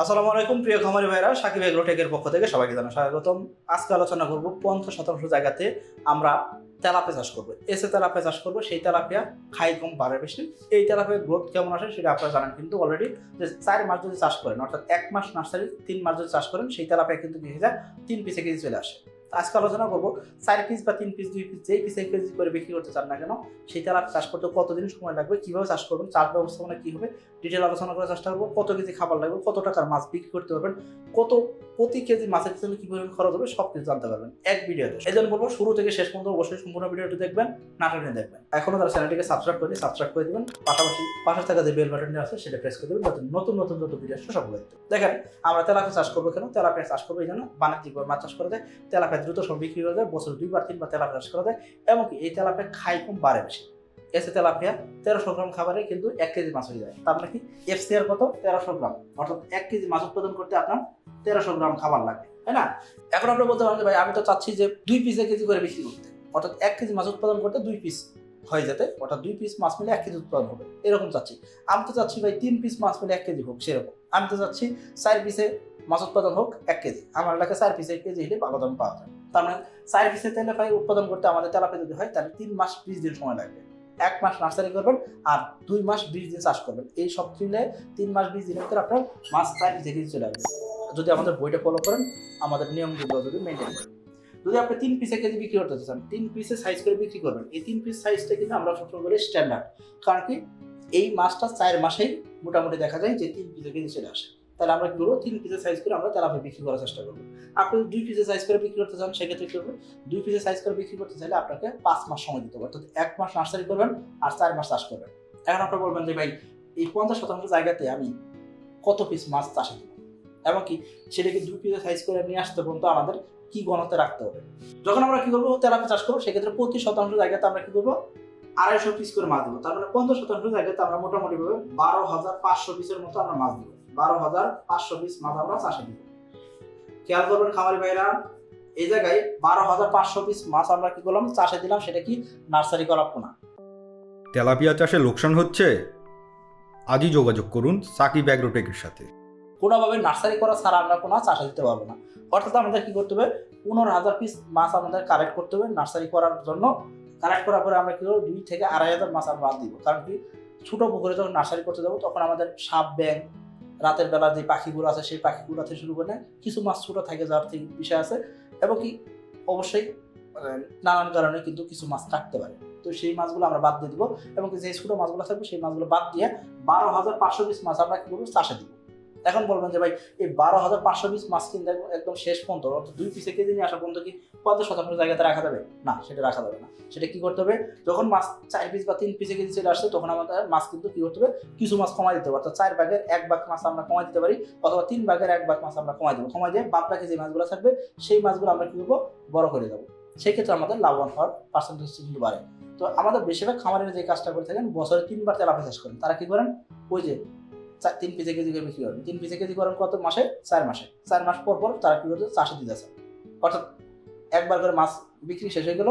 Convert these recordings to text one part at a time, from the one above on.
আসসালামু আলাইকুম, প্রিয় খামারি ভাইরা, সাকিব এগ্রোটেকের পক্ষ থেকে সবাইকে জানা স্বাগতম। আজকে আলোচনা করব পঞ্চাশ শতাংশ জায়গাতে আমরা তেলাপিয়া চাষ করব। এসে তেলাপিয়া চাষ করব, সেই তেলাপিয়া খাই কম, বাড়ে বেশি। এই তেলাপে গ্রোথ কেমন আসে সেটা আপনারা জানেন কিন্তু অলরেডি যে চার মাস যদি চাষ করেন, অর্থাৎ এক মাস নার্সারি, তিন মাস যদি চাষ করেন, সেই তেলাপিয়া কিন্তু যায়, তিন পিসে কেজি চলে আসে। আজকে আলোচনা করব, চার পিস বা তিন পিস দুই পিস যেই পিস এক কেজি করে বিক্রি করতে চান না কেন, সেই তেলাপিয়া চাষ করতে কতদিন সময় লাগবে, কীভাবে চাষ করবেন চাষ ব্যবস্থাপনা কী হবে ডিটেল আলোচনা করার চেষ্টা করব, কত কেজি খাবার লাগবে, কত টাকার মাছ বিক্রি করতে পারবেন, কত, প্রতি কেজি মাছের পিছনে কি পরিমাণ খরচ হবে সব কিছু জানতে পারবেন এক ভিডিওতে। এই জন্য বলব, শুরু থেকে শেষ পর্যন্ত অবশ্যই সম্পূর্ণ ভিডিওটি দেখবেন নাটনে দেখবেন। এখনও তারা চ্যানেলটিকে সাবস্ক্রাইব করে সাবস্ক্রাইব করে দিবেন, পাশাপাশি পাশে থাকা যে বেল বাটনটি আছে, সেটা প্রেস করে দেবেন, যাতে নতুন নতুন নতুন ভিডিও আসে সব দেখেন, আমরা তেলাপিয়া চাষ করব কেন? তেলাপিয়া চাষ করব এই জন্য বাণিজ্যিকভাবে মাছ চাষ করা যায়, তেলাপিয়া দ্রুত সময় বিক্রি করা যায়, বছর দুইবার, তিনবার তেলাপিয়া চাষ করা যায়, এমনকি এই তেলাপিয়া খাই কম বাড়ে বেশি। এসে তেলাপিয়া তেরোশো গ্রাম খাবারে কিন্তু এক কেজি মাছ হয়ে যায়। তার নাকি কি? এফসিআর কত? তেরোশো গ্রাম। অর্থাৎ এক কেজি মাছ উৎপাদন করতে আপনার তেরোশো গ্রাম খাবার লাগে তাই না? এখন আমরা বলতে পারেন ভাই, আমি তো চাচ্ছি যে দুই পিসে কেজি করে বিক্রি করতে। অর্থাৎ এক কেজি মাছ উৎপাদন করতে দুই পিস হয়ে যেতে অর্থাৎ দুই পিস মাছ মিলে এক কেজি উৎপাদন হবে। এরকম চাচ্ছি। আমি তো চাচ্ছি ভাই তিন পিস মাছ মিলে এক কেজি হোক, সেরকম। আমি তো চাচ্ছি চার পিসে মাছ উৎপাদন হোক এক কেজি। আমার এলাকায় চার পিসে এক কেজি হলে ভালো দাম পাওয়া যায়। তার মানে চার পিসে তেলে পাই উৎপাদন করতে আমাদের তেলাপে যদি হয়, তাহলে তিন মাস বিশ দিন সময় লাগবে। এক মাস নার্সারি করবেন আর দুই মাস বিশ দিন চাষ করবেন। এই সব মিলে তিন মাস বিশ দিনের ভিতরে আপনার মাছ চার পিসে কেজি চলে আসবে। যদি আমাদের বইটা ফলো করেন, আমাদের নিয়মগুলো যদি মেনটেন করেন। যদি আপনি তিন পিসে কেজি বিক্রি করতে চান, তিন পিসে সাইজ করে বিক্রি করবেন। এই তিন পিস সাইজটা কিন্তু আমরা সবসময় বলি স্ট্যান্ডার্ড কারণ কি? এই মাছটা চার মাসেই মোটামুটি দেখা যায় যে তিন পিসে কেজি চলে আসে। তাহলে আমরা কি করব? তিন পিসের সাইজ করে আমরা তেলাপে বিক্রি করার চেষ্টা করব। আপনি দুই পিসের সাইজ করে বিক্রি করতে চান, সেক্ষেত্রে কি করবেন দুই পিসের সাইজ করে বিক্রি করতে চাইলে আপনাকে পাঁচ মাস সময় দিতে হবে। অর্থাৎ এক মাস নার্সারি করবেন আর চার মাস চাষ করবেন। এখন আপনি বলবেন যে, ভাই, এই পঞ্চাশ শতাংশ জায়গাতে আমি কত পিস মাছ চাষে দেবো? এমনকি সেটাকে দুই পিসের সাইজ করে নিয়ে আসতে পর্যন্ত আমাদের কি গণতে রাখতে হবে? যখন আমরা কি করব? তেলাপি চাষ করব সেক্ষেত্রে প্রতি শতাংশ জায়গাতে আমরা কি করব? আড়াইশো পিস করে মাছ দেবো। তার মানে পঞ্চাশ শতাংশ জায়গাতে আমরা মোটামুটি ভাবে বারো হাজার পাঁচশো পিসের মতো আমরা মাছ দেবো। বারো হাজার পাঁচশো পিস মাছ আমরা চাষে দিব। খেয়াল করবেন খামারি ভাইরা এই জায়গায় বারো হাজার পাঁচশো পিস মাছ আমরা কি করলাম? চাষে দিলাম সেটা কি নার্সারি করা পোনা। তেলাপিয়া চাষে লোকসান হচ্ছে? আজই যোগাযোগ করুন সাকিব অ্যাগ্রোটেকের সাথে। কোনোভাবে নার্সারি করা ছাড়া আমরা কোনো চাষে দিতে পারব না। অর্থাৎ আমাদের কি করতে হবে? পনেরো হাজার পিস মাছ আমাদের কালেক্ট করতে হবে নার্সারি করার জন্য। কালেক্ট করার পরে আমরা কি করব? দুই থেকে আড়াই হাজার মাছ আমরা বাদ দিব। কারণ কি? ছোটো পুকুরে যখন নার্সারি করতে যাব, তখন আমাদের সাপ ব্যাং রাতের বেলা যে পাখিগুলো আছে, সেই পাখিগুলো থেকে শুরু করে কিছু মাছ ছোটো থাকে যাওয়ার থেকে বিষয় আছে। এবং কি? অবশ্যই নানান কারণে কিন্তু কিছু মাছ কাটতে পারে। তো সেই মাছগুলো আমরা বাদ দিয়ে দিব। এবং যে ছোটো মাছগুলো থাকবে, সেই মাছগুলো বাদ দিয়ে বারো হাজার পাঁচশো পিস মাছ আমরা কি করব? চাষে দিব। এখন বলবেন যে ভাই, এই বারো হাজার পাঁচশো পিস মাছ কিনতে একদম শেষ পর্যন্ত, অর্থাৎ দুই পিসে কেজি নিয়ে আসা পর্যন্ত কি পঞ্চাশ শতাংশ জায়গাতে রাখা যাবে? না, সেটা রাখা যাবে না। সেটা কি করতে হবে? যখন মাছ চার পিস বা তিন পিসে কেজি চলে আসছে, তখন আমাদের মাছ কিন্তু কি করতে হবে? কিছু মাছ কমাই দিতে হবে। অর্থাৎ চার ভাগের এক ভাগ মাছ আমরা কমাই দিতে পারি, অথবা তিন ভাগের এক ভাগ মাছ আমরা কমাই দেবো। কমাই দিয়ে বাদ বাকি যে মাছগুলো থাকবে, সেই মাছগুলো আমরা কি করব? বড় করে দেবো। সেক্ষেত্রে আমাদের লাভবান হওয়ার পার্সেন্টেজ কিন্তু বাড়ে। তো আমাদের বেশিরভাগ খামারের যে কাজটা করে থাকেন, বছরে তিনবার তেলাপি চাষ করেন। তারা কি করেন? ওই যে তিন পিসে কেজি করে বিক্রি করেন তিন পিসে কেজি করেন কত? মাসে চার মাসে। চার মাস পর পর তারা কি করছে? চাষে দিতেছে অর্থাৎ একবার করে মাছ বিক্রি শেষ হয়ে গেল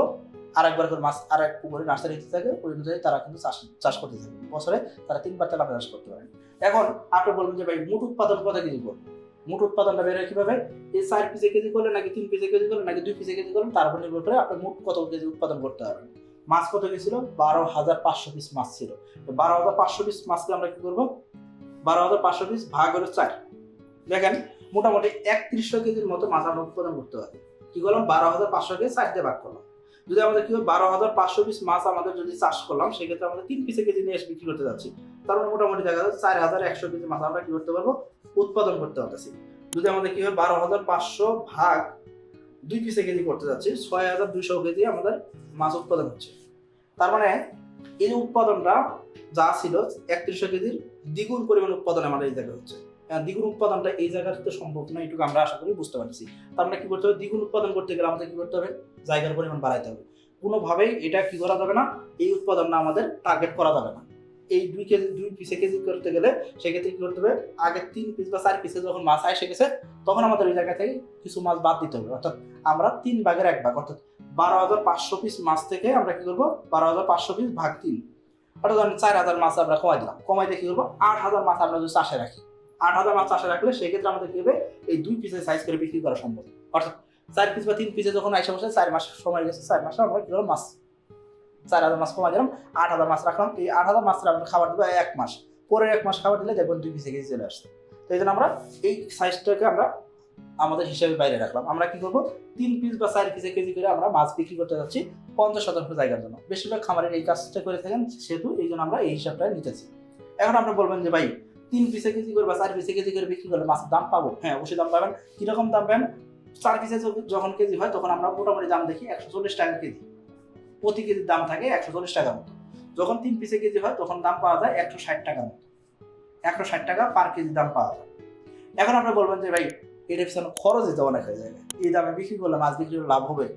আর একবার করে মাছ আর এক পুকুরে নার্সারি দিতে থাকে, ওই অনুযায়ী তারা কিন্তু চাষ চাষ করতে থাকে। বছরে তারা তিনবার তেলাপি চাষ করতে পারেন এখন আপনি বলবেন যে ভাই মুঠ উৎপাদন কত কেজি করব মুঠ উৎপাদনটা বের হয় কীভাবে? এই চার পিসে কেজি করলে নাকি তিন পিসে কেজি করলে নাকি দুই পিসে কেজি করলেন তার উপর নির্ভর করে আপনি মুঠ কত কেজি উৎপাদন করতে পারবেন মাছ কত গেছিল বারো হাজার পাঁচশো পিস মাছ ছিল। বারো হাজার পাঁচশো পিস মাছকে আমরা কি করব? বারো হাজার পাঁচশো পিস ভাগ হলো চার। দেখেন, মোটামুটি একত্রিশশো কেজির মতো মাছ উৎপাদন করতে পারি। কি করলাম? বারো হাজার পাঁচশো কেজি চার ভাগ করলাম। যদি আমাদের কি হয়, বারো হাজার পাঁচশো পিস মাছ আমাদের যদি চাষ করলাম, সেক্ষেত্রে আমাদের তিন পিসে কেজি নিয়ে বিক্রি করতে যাচ্ছি। তার মানে মোটামুটি দেখা যাচ্ছে চার হাজার একশো কেজি মাছ আমরা কি করতে পারব? উৎপাদন করতে পারতেছি। যদি আমাদের কি হয়, বারো হাজার পাঁচশো ভাগ দুই পিসে কেজি করতে যাচ্ছি, ছয় হাজার দুইশো কেজি আমাদের মাছ উৎপাদন হচ্ছে। তার মানে এই উৎপাদনটা যা ছিল একত্রিশশো কেজির দ্বিগুণ পরিমাণ উৎপাদন আমাদের এই জায়গায় হচ্ছে। দ্বিগুণ উৎপাদনটা এই জায়গাতে সম্ভব নয়, এটুকু আমরা আশা করি বুঝতে পারছি। তার মানে কি করতে হবে? দ্বিগুণ উৎপাদন করতে গেলে আমাদের কি করতে হবে? জায়গার পরিমাণ বাড়াইতে হবে। কোনোভাবেই এটা কি করা যাবে না, এই উৎপাদনটা আমাদের টার্গেট করা যাবে না। এই দুই কেজি, দুই পিসে কেজি করতে গেলে সেক্ষেত্রে কি করতে হবে? আগে তিন পিস বা চার পিসে যখন মাছ এসে গেছে, তখন আমাদের ওই জায়গা থেকে কিছু মাছ বাদ দিতে হবে। অর্থাৎ আমরা তিন ভাগের এক ভাগ, অর্থাৎ বারো হাজার পাঁচশো পিস মাছ থেকে আমরা কি করব? বারো হাজার পাঁচশো পিস ভাগ তিন। অর্থাৎ আমি চার হাজার মাছ আমরা কমাই দিলাম। কমাই দিয়ে কি করব? আট হাজার মাছ আমরা যদি চাষে রাখি। আট হাজার মাছ চাষে রাখলে সেক্ষেত্রে আমাদের কি হবে? এই দুই পিসের সাইজ করে বিক্রি করা সম্ভব। অর্থাৎ চার পিস বা তিন পিসে যখন আইসা বসে, চার মাস সময় গেছে, চার মাসে আমরা কি করলাম মাছ চার হাজার মাছ কমা দিলাম, আট হাজার মাছ রাখলাম। এই আট হাজার মাছের আমরা খাবার দেবো এক মাস। পরের এক মাস খাবার দিলে দেখবেন দুই পিসে কেজি চলে আসছে। তো এই জন্য আমরা এই সাইজটাকে আমরা আমাদের হিসাবে বাইরে রাখলাম। আমরা কি করব? তিন পিস বা চার পিসে কেজি করে আমরা মাছ বিক্রি করতে যাচ্ছি পঞ্চাশ শতাংশ জায়গার জন্য। বেশিরভাগ খামারের এই কাজটা করে থাকেন সেহেতু এই জন্য আমরা এই হিসাবটা নিতেছি। এখন আপনি বলবেন যে, ভাই, তিন পিসে কেজি করে বা চার পিসে কেজি করে বিক্রি করলে মাছের দাম পাবো? হ্যাঁ অবশ্যই দাম পাবেন। কীরকম দাম পাবেন? চার পিসে যখন কেজি হয়, তখন আমরা মোটামুটি দাম দেখি একশো চল্লিশ টাকা কেজি। প্রতি কেজির দাম থাকে একশো চল্লিশ টাকা মতো। যখন তিন পিসে কেজি হয়, তখন দাম পাওয়া যায় একশো ষাট টাকা মতো। একশো ষাট টাকা পার কেজি দাম পাওয়া যায়। এখন আপনি বলবেন যে, ভাই এটা পিছনে খরচ দিতে অনেক হয়ে যায়। এই দামে বিক্রি করলে মাছ বিক্রি করলে লাভ হবে?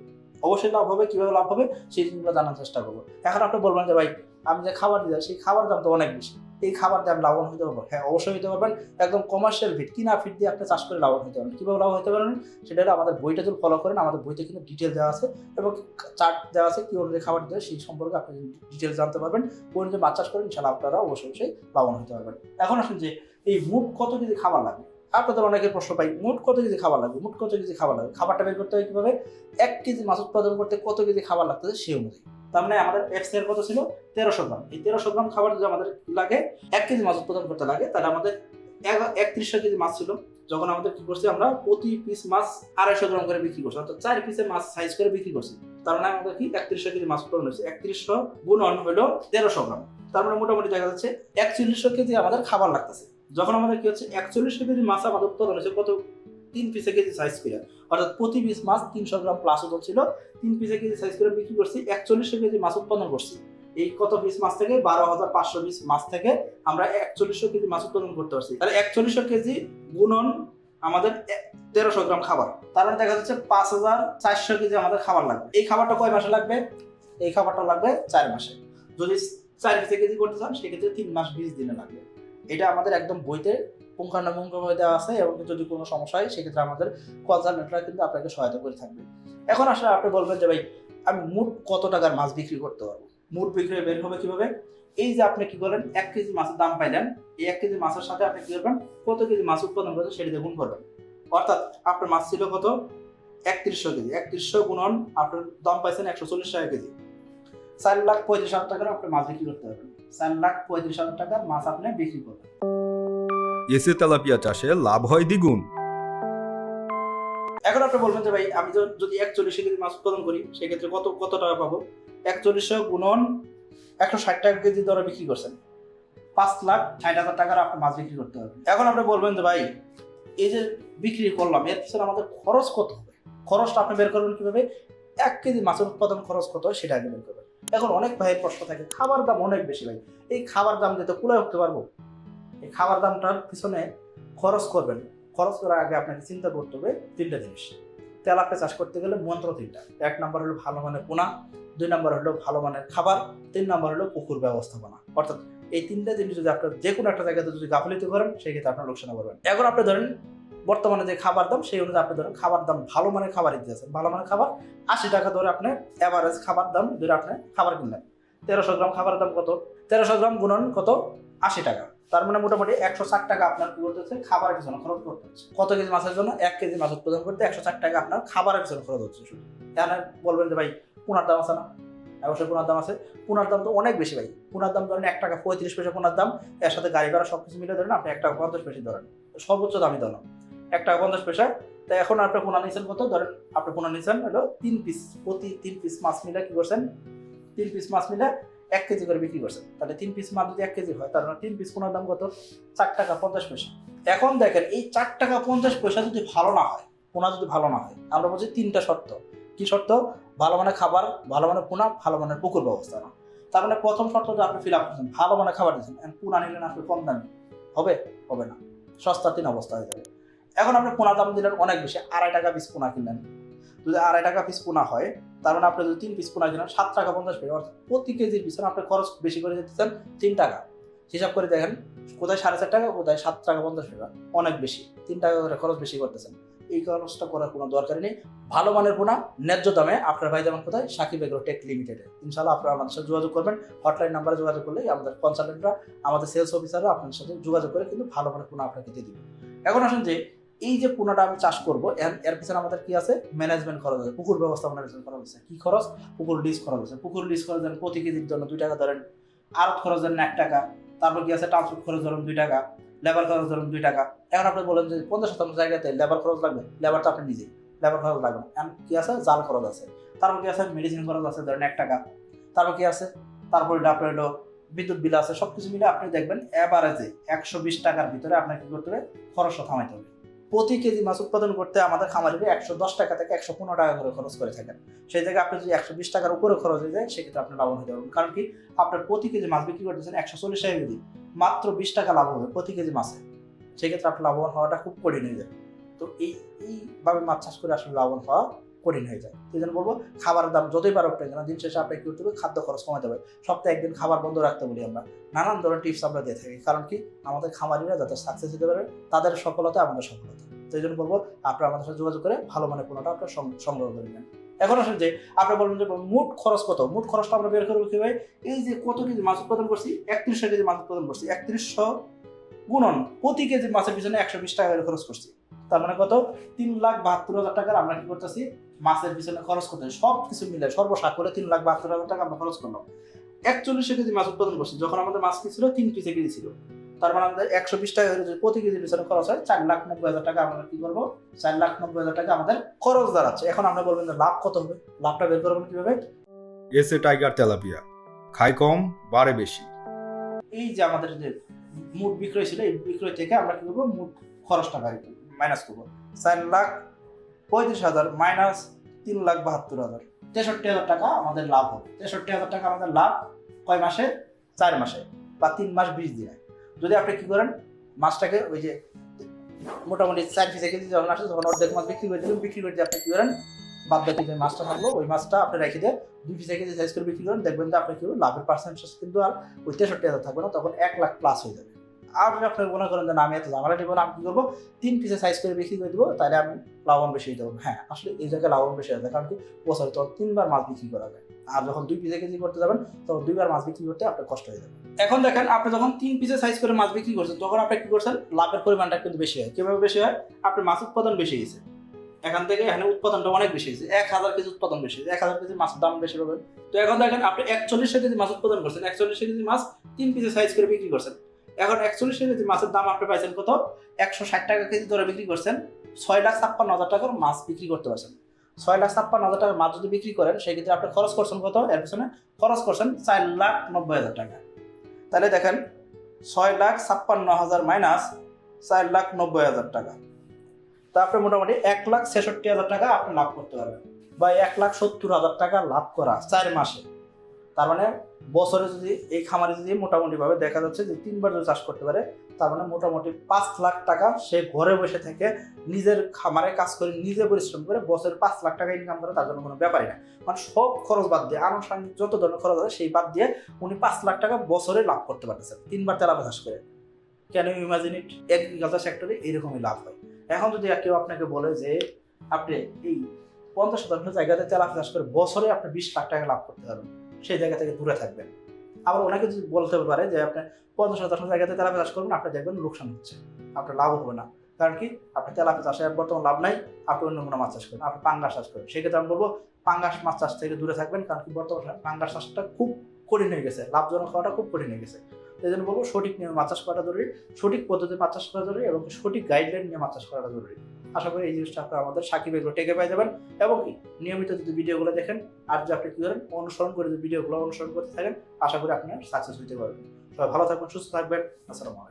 অবশ্যই লাভ হবে। কীভাবে লাভ হবে? সেই জিনিসগুলো জানার চেষ্টা করব। এখন আপনি বলবেন যে, ভাই, আমি যে খাবার দিয়ে সেই খাবার দাম তো অনেক বেশি। এই খাবার দিয়ে দাম লাভবান হতে পারব। হ্যাঁ অবশ্যই হতে পারবেন। একদম কমার্শিয়াল ফিট কিনা ফিট দিয়ে আপনি চাষ করে লাভবান হতে পারবেন। কীভাবে লাভ হতে পারবেন? সেটা হলো আমাদের বইটা যদি ফলো করেন, আমাদের বইতে কিন্তু ডিটেল দেওয়া আছে এবং চার্ট দেওয়া আছে কী অনুযায়ী খাবার দেওয়া সেই সম্পর্কে আপনি ডিটেলস জানতে পারবেন। ওই অনুযায়ী মাছ চাষ করেন ইনশাল্লাহ আপনারা অবশ্যই অবশ্যই লাভবান হতে পারবেন। এখন আসুন যে এই মোট কত কেজি খাবার লাগবে আপনাদের অনেকের প্রশ্ন পাই, মোট কত কেজি খাবার লাগবে? মোট কত কেজি খাবার লাগবে? খাবারটা বের করতে হয় কীভাবে? এক কেজি মাছ উৎপাদন করতে কত কেজি খাবার লাগতেছে সেই অনুযায়ী। তার মানে আমাদের এক্সের কত ছিল? তেরোশো গ্রাম। এই তেরোশো গ্রাম খাবার যদি আমাদের লাগে, এক কেজি মাছ উৎপাদন করতে লাগে, তাহলে আমাদের এক- একত্রিশশো কেজি মাছ ছিল। যখন আমাদের কি করছি আমরা, প্রতি পিস মাছ আড়াইশো গ্রাম করে বিক্রি করছি। অর্থাৎ চার পিসে মাছ সাইজ করে বিক্রি করছি। তার মানে আমাদের কি? একত্রিশশো কেজি মাছ উৎপাদন হয়েছে। একত্রিশশো গুণন হলো তেরোশো গ্রাম। তার মানে মোটামুটি দেখা যাচ্ছে একচল্লিশশো কেজি আমাদের খাবার লাগতেছে। যখন আমাদের কি হচ্ছে? একচল্লিশশো কেজি মাছ আমাদের উৎপাদন হয়েছে কত? তিন পিসে কেজি সাইজ করে। অর্থাৎ প্রতি পিস মাছ তিনশো গ্রাম প্লাস ওজন ছিল। তিন পিসে কেজি সাইজ করে বিক্রি করছি একচল্লিশশো কেজি মাছ উৎপাদন করছি। এই কত পিস মাছ থেকে? বারো হাজার পাঁচশো পিস মাছ থেকে আমরা একচল্লিশশো কেজি মাছ উৎপাদন করতে পারছি। তাহলে একচল্লিশশো কেজি গুণন আমাদের তেরোশো গ্রাম খাবার। তার মানে দেখা যাচ্ছে পাঁচ হাজার চারশো কেজি আমাদের খাবার লাগবে। এই খাবারটা কয় মাসে লাগবে? এই খাবারটা লাগবে চার মাসে। যদি চার পিসে কেজি করতে চান, সেক্ষেত্রে তিন মাস বিশ দিনে লাগবে। এটা আমাদের একদম বইতে পুঙ্খানুপুঙ্খভাবে দেওয়া আছে এবং যদি কোনো সমস্যা হয়, সেক্ষেত্রে আমাদের কনসালটেন্টরা কিন্তু আপনাকে সহায়তা করে থাকবে। এখন আসলে আপনি বলবেন যে, ভাই, আমি মোট কত টাকার মাছ বিক্রি করতে পারব? মোট বিক্রি বের হবে কীভাবে? এই যে আপনি কি করলেন, এক কেজি মাছের দাম পাইলেন, এই এক কেজি মাছের সাথে আপনি কি করবেন, কত কেজি মাছ উৎপাদন করেছে সেটা দিয়ে গুণ করবেন। অর্থাৎ আপনার মাছ ছিল কত? একত্রিশশো কেজি। একত্রিশশো গুণন আপনার দাম পাইছেন একশো চল্লিশ টাকা কেজি। চার লাখ পঁয়ত্রিশ হাজার টাকার আপনি মাছ বিক্রি করতে পারবেন। চার লাখ পঁয়ত্রিশ হাজার টাকার মাছ আপনি বিক্রি করবেন। এসে তেলাপিয়া চাষে লাভ হয় দ্বিগুণ। এখন আপনি বলবেন যে ভাই, আমি যদি একচল্লিশ কেজি মাছ উৎপাদন করি, সেক্ষেত্রে কত কত টাকা পাবো? একচল্লিশশো গুণন একশো ষাট টাকা কেজি দরে বিক্রি করছেন। পাঁচ লাখ ষাট হাজার টাকার আপনি মাছ বিক্রি করতে হবে এখন আপনি বলবেন যে ভাই, এই যে বিক্রি করলাম, এর পিছনে আমাদের খরচ কত হবে? খরচটা আপনি বের করবেন কীভাবে? এক কেজি মাছের উৎপাদন খরচ কত হয় সেটা আগে বের করবেন। এখন অনেক ভাইয়ের প্রশ্ন থাকে, খাবার দাম অনেক বেশি ভাই। এই খাবার দাম দিতে কুলায় উঠতে পারব? এই খাবার দামটার পিছনে খরচ করবেন। খরচ করার আগে আপনাকে চিন্তা করতে হবে তিনটা জিনিস। তেলাপে চাষ করতে গেলে মন্ত্র তিনটা। এক নম্বর হলো ভালো মানের পোনা, দুই নম্বর হলো ভালো মানের খাবার, তিন নম্বর হলো পুকুর ব্যবস্থাপনা। অর্থাৎ এই তিনটা জিনিস যদি আপনার যে কোনো একটা জায়গাতে যদি গাফলিতে করেন সেই ক্ষেত্রে আপনার লোকসান করবেন এখন আপনি ধরেন, বর্তমানে যে খাবার দাম, সেই অনুযায়ী আপনি ধরেন খাবার দাম ভালো মানের খাবারই দিয়েছেন ভালো মানের খাবার, আশি টাকা ধরে আপনি অ্যাভারেজ খাবার দাম ধরে আপনি খাবার কিনলেন। তেরোশো গ্রাম খাবারের দাম কত? তেরোশো গ্রাম গুণন কত? আশি টাকা। তার মানে মোটামুটি একশো ষাট টাকা আপনার কি করতে হচ্ছে খাবারের পিছনে খরচ করতে হচ্ছে কত কেজি মাছের জন্য? এক কেজি মাছ উৎপাদন করতে একশো ষাট টাকা আপনার খাবারের পিছনে খরচ হচ্ছে। শুধু বলবেন যে ভাই, পুনার দাম আছে না? অবশ্যই পুনার দাম আছে। পুনার দাম তো অনেক বেশি ভাই। পুনার দাম ধরেন এক টাকা পঁয়ত্রিশ পয়সা পুনার দাম। এর সাথে গাড়ি ভাড়া সব কিছু মিলে ধরেন আপনি এক টাকা পঞ্চাশ পয়সা ধরেন। সর্বোচ্চ দামি ধরেন এক টাকা পঞ্চাশ পয়সা। তো এখন আপনি পোনা নিয়েছেন কত? ধরেন আপনি পোনা নিয়েছেন হলো তিন পিস প্রতি তিন পিস মাছ মিলে কি করছেন? তিন পিস মাছ মিলে এক কেজি করে বিক্রি করছেন তাহলে তিন পিস মাছ যদি এক কেজি হয় তার মানে তিন পিস পোনার দাম কত? চার টাকা পঞ্চাশ পয়সা। এখন দেখেন, এই চার টাকা পঞ্চাশ পয়সা যদি ভালো না হয় পোনা যদি ভালো না হয়, আমরা বলছি তিনটা শর্ত। কি শর্ত? ভালো মানের খাবার, ভালো মানের পোনা ভালো মানের পুকুর ব্যবস্থা। না তার মানে প্রথম শর্ত যে আপনি ফিল আপ করছেন, ভালো মানের খাবার দিচ্ছেন পোনা নিলেন আপনি কম দামি। হবে? হবে না। সস্তা তিন অবস্থা হয়ে যাবে। এখন আপনি পোনা দাম দিলেন অনেক বেশি, আড়াই টাকা পিস পোনা কিনলেন। যদি আড়াই টাকা পিস পোনা হয়, তার মানে আপনি যদি তিন পিস পোনা কিনেন সাত টাকা পঞ্চাশ পয়সা, অর্থাৎ প্রতি কেজির পিছনে আপনি খরচ বেশি করে দিতেছেন তিন টাকা। হিসাব করে দেখেন, কোথায় সাড়ে চার টাকা, কোথায় সাত টাকা পঞ্চাশ পয়সা, অনেক বেশি। তিন টাকা করে খরচ বেশি করতেছেন। এই খরচটা করার কোনো দরকারই নেই। ভালো মানের পোনা, ন্যায্য দামে। আপনার ভাই যেমন কোথায়? সাকিব এগ্রো টেক লিমিটেডে। ইনশাল্লাহ আপনারা আমাদের সাথে যোগাযোগ করবেন। হটলাইন নাম্বারে যোগাযোগ করলে আমাদের কনসালটেন্টরা আমাদের সেলস অফিসাররা আপনাদের সাথে যোগাযোগ করে কিন্তু ভালো মানের পোনা আপনাকে দিয়ে দিবে। এখন আসুন যে এই যে পোনাটা আমি চাষ করব, এর পিছনে আমাদের কি আছে? ম্যানেজমেন্ট খরচ আছে, পুকুর ব্যবস্থাপনার পিছনে খরচ আছে। কি খরচ? পুকুর লিজ খরচ আছে। পুকুর লিজ খরচ ধরেন প্রতি কেজির জন্য দুই টাকা ধরেন। আড়ত খরচ ধরেন এক টাকা। তারপর কি আছে? ট্রান্সপোর্ট খরচ ধরুন দুই টাকা। লেবার খরচ ধরুন দুই টাকা। এখন আপনি বলেন যে পঞ্চাশ শতাংশ জায়গাতে লেবার খরচ লাগবে? লেবার তো আপনি নিজেই লেবার খরচ লাগবে না। কি আছে? জাল খরচ আছে। তারপর কি আছে? মেডিসিন খরচ আছে ধরেন এক টাকা। তারপর কি আছে? তারপরে আপনার হলো বিদ্যুৎ বিল আছে। সব কিছু মিলে আপনি দেখবেন অ্যাভারেজে একশো বিশ টাকার ভিতরে আপনাকে কি করতে হবে? খরচটা থামাইতে হবে। প্রতি কেজি মাছ উৎপাদন করতে আমাদের খামারিরা একশো দশ টাকা থেকে একশো পনেরো টাকা করে খরচ করে থাকেন। সেই জায়গায় আপনি যদি একশো বিশ টাকার উপরে খরচ হয়ে যায়, সেক্ষেত্রে আপনি লাভবান হতে পারবেন। কারণ কি? আপনার প্রতি কেজি মাছ বিক্রি করতেছেন একশো চল্লিশ টাকা কেজি। মাত্র বিশ টাকা লাভ হবে প্রতি কেজি মাছে। সেক্ষেত্রে আপনার লাভবান হওয়াটা খুব কঠিন হয়ে যায়। তো এই, এইভাবে মাছ চাষ করে আসলে লাভবান হওয়া কঠিন হয়ে যায়। এই জন্য বলব, খাবারের দাম যতই পারো কেন, দিন শেষে আপনাকে করতে হবে? খাদ্য খরচ কমাতে হবে। সপ্তাহে একদিন খাবার বন্ধ রাখতে বলি আমরা। নানান ধরনের টিপস আমরা দিয়ে থাকি। কারণ কি? আমাদের খামারিরা যাতে সাকসেস হতে পারে, তাদের সফলতা আমাদের সফলতা। এই জন্য বলব আপনারা আমাদের সাথে যোগাযোগ করে ভালো মানের পণ্যটা আপনার সংগ্রহ করে নেন এখন আসলে যে আপনি বলবেন যে মোট খরচ কত? মোট খরচটা আমরা বের করব কীভাবে? এই যে কত কেজি মাছ উৎপাদন করছি? একত্রিশশো কেজি মাছ উৎপাদন করছি। একত্রিশশো গুণন প্রতি কেজি মাছের পিছনে একশো বিশ টাকা করে খরচ করছি। তার মানে কত? তিন লাখ বাহাত্তর হাজার টাকার আমরা কি করতেছি? মাছের পিছনে খরচ করতে সব কিছু মিলে সর্বসাক করে তিন লাখ বাহাত্তর হাজার টাকা আমরা খরচ করলাম। একচল্লিশশো কেজি মাছ উৎপাদন করছি। যখন আমাদের মাছ কি ছিল? তিন পিসে কেজি ছিল। তার মানে আমাদের একশো বিশ টাকা যদি প্রতি কেজির পিছনে খরচ হয় চার লাখ নব্বই হাজার টাকা আমরা কি করব? চার লাখ নব্বই হাজার টাকা আমাদের খরচ দাঁড়াচ্ছে। এখন আমরা বলবেন যে লাভ কত হবে? লাভটা বের করবেন কীভাবে? এসে টাইগার তেলাপিয়া। খাই কম বাড়ে বেশি। এই যে আমাদের যে মোট বিক্রয় ছিল এই বিক্রয় থেকে আমরা কি করব? মোট খরচটা বাড়ি মাইনাস করব। চার লাখ পঁয়ত্রিশ হাজার মাইনাস তিন লাখ বাহাত্তর হাজার। তেষট্টি হাজার টাকা আমাদের লাভ হবে। তেষট্টি হাজার টাকা আমাদের লাভ কয় মাসে? চার মাসে বা তিন মাস বিশ দিনে। যদি আপনি কি করেন মাছটাকে ওই যে মোটামুটি চার পিসে কেজি যখন আসে তখন অর্ধেক মাছ বিক্রি করে দিলেন বিক্রি করে দিয়ে আপনি কি করেন বাদ বাকি যে মাছটা থাকল ওই মাছটা আপনি রেখে দিয়ে দুই পিসে কেজি সাইজ করে বিক্রি করেন। দেখবেন যে আপনি কি লাভের পার্সেন্টেজ কিন্তু আর ওই তেষট্টি হাজার থাকবে না তখন এক লাখ প্লাস হয়ে যাবে। আর যদি আপনি মনে করেন যে না, আমি এত ঝামেলা দিব না আমি কি করব তিন পিসে সাইজ করে বিক্রি করে দেবো তাহলে আমি লাভবান বেশি হতে পারব হ্যাঁ আসলে এই জায়গায় লাভবান বেশি হয়ে যাবে কারণ কি তখন তিনবার মাছ বিক্রি করা যায়। আর যখন দুই পিসে কেজি করতে যাবেন, তখন দুইবার মাছ বিক্রি করতে আপনার কষ্ট হয়ে যাবে। এখন দেখেন, আপনি যখন তিন পিসে সাইজ করে মাছ বিক্রি করছেন, তখন আপনি কি করছেন? লাভের পরিমাণটা কিন্তু বেশি হয়। কীভাবে বেশি হয়? আপনার মাছ উৎপাদন বেশি হয়েছে। এখান থেকে এখানে উৎপাদনটা অনেক বেশি হয়েছে। এক হাজার কেজি উৎপাদন বেশি এক হাজার কেজি মাছের দাম বেশি পাবেন। তো এখন দেখেন, আপনি একচল্লিশশো কেজি মাছ উৎপাদন করছেন। একচল্লিশশো কেজি মাছ তিন পিসে সাইজ করে বিক্রি করছেন। এখন একচল্লিশশো কেজি মাছের দাম আপনি পাইছেন কত? একশো ষাট টাকা কেজি ধরে বিক্রি করছেন। ছয় লাখ ছাপ্পান্ন হাজার টাকার মাছ বিক্রি করতে পারছেন। ছয় লাখ ছাপ্পান্ন হাজার টাকা মাছ যদি বিক্রি করেন সেক্ষেত্রে আপনি খরচ করছেন কত? এর পিছনে খরচ করছেন চার লাখ নব্বই হাজার টাকা। তাহলে দেখেন, ছয় লাখ ছাপ্পান্ন হাজার মাইনাস চার লাখ নব্বই হাজার টাকা। তা আপনি মোটামুটি এক লাখ ছেষট্টি হাজার টাকা আপনি লাভ করতে পারবেন বা এক লাখ সত্তর হাজার টাকা লাভ করা চার মাসে। তার মানে বছরে যদি এই খামারে যদি মোটামুটিভাবে দেখা যাচ্ছে যে তিনবার যদি চাষ করতে পারে, তার মানে মোটামুটি পাঁচ লাখ টাকা সে ঘরে বসে থেকে নিজের খামারে কাজ করে, নিজে পরিশ্রম করে বছরে পাঁচ লাখ টাকা ইনকাম করে, তার জন্য কোনো ব্যাপারই না। মানে সব খরচ বাদ দিয়ে, আনুষঙ্গিক যত ধরনের খরচ আছে, সেই বাদ দিয়ে উনি পাঁচ লাখ টাকা বছরে লাভ করতে পারতেছেন, তিনবার তেলাপা চাষ করে। কেন ইমাজিন ইট এগ্রিকালচার সেক্টরে এইরকমই লাভ হয়। এখন যদি কেউ আপনাকে বলে যে, আপনি এই পঞ্চাশ শতাংশ জায়গাতে তেলাপা চাষ করে বছরে আপনি বিশ লাখ টাকা লাভ করতে পারবেন। সেই জায়গা থেকে দূরে থাকবেন। আবার ওনাকে যদি বলতে পারে যে আপনি পঞ্চাশ শতাংশ জায়গাতে তেলাপা চাষ করবেন, আপনি দেখবেন লোকসান হচ্ছে। আপনার লাভ হবে না। কারণ কি? আপনি তেলাপা চাষে বর্তমান লাভ নাই, আপনি অন্য কোনো মাছ চাষ করেন আপনি পাঙ্গাস চাষ করেন সেক্ষেত্রে আমি বলব, পাঙ্গাস মাছ চাষ থেকে দূরে থাকবেন, কারণ কি বর্তমানে পাঙ্গাস চাষটা খুব কঠিন হয়ে গেছে। লাভজনক হওয়াটা খুব কঠিন হয়ে গেছে। এই জন্য বলব, সঠিক নিয়মে মাছ চাষ করাটা জরুরি, সঠিক পদ্ধতিতে মাছ চাষ করা জরুরি এবং সঠিক গাইডলাইন নিয়ে মাছ চাষ করাটা জরুরি। আশা করি এই জিনিসটা আপনারা আমাদের সাকিব এগুলো টেকে পেয়ে যাবেন। এবং নিয়মিত যদি ভিডিওগুলো দেখেন, আর যদি আপনি কী করেন, অনুসরণ করে যদি ভিডিওগুলো অনুসরণ করতে থাকেন, আশা করি আপনার সাকসেস হতে পারবেন সবাই ভালো থাকবেন, সুস্থ থাকবেন। আসসালামু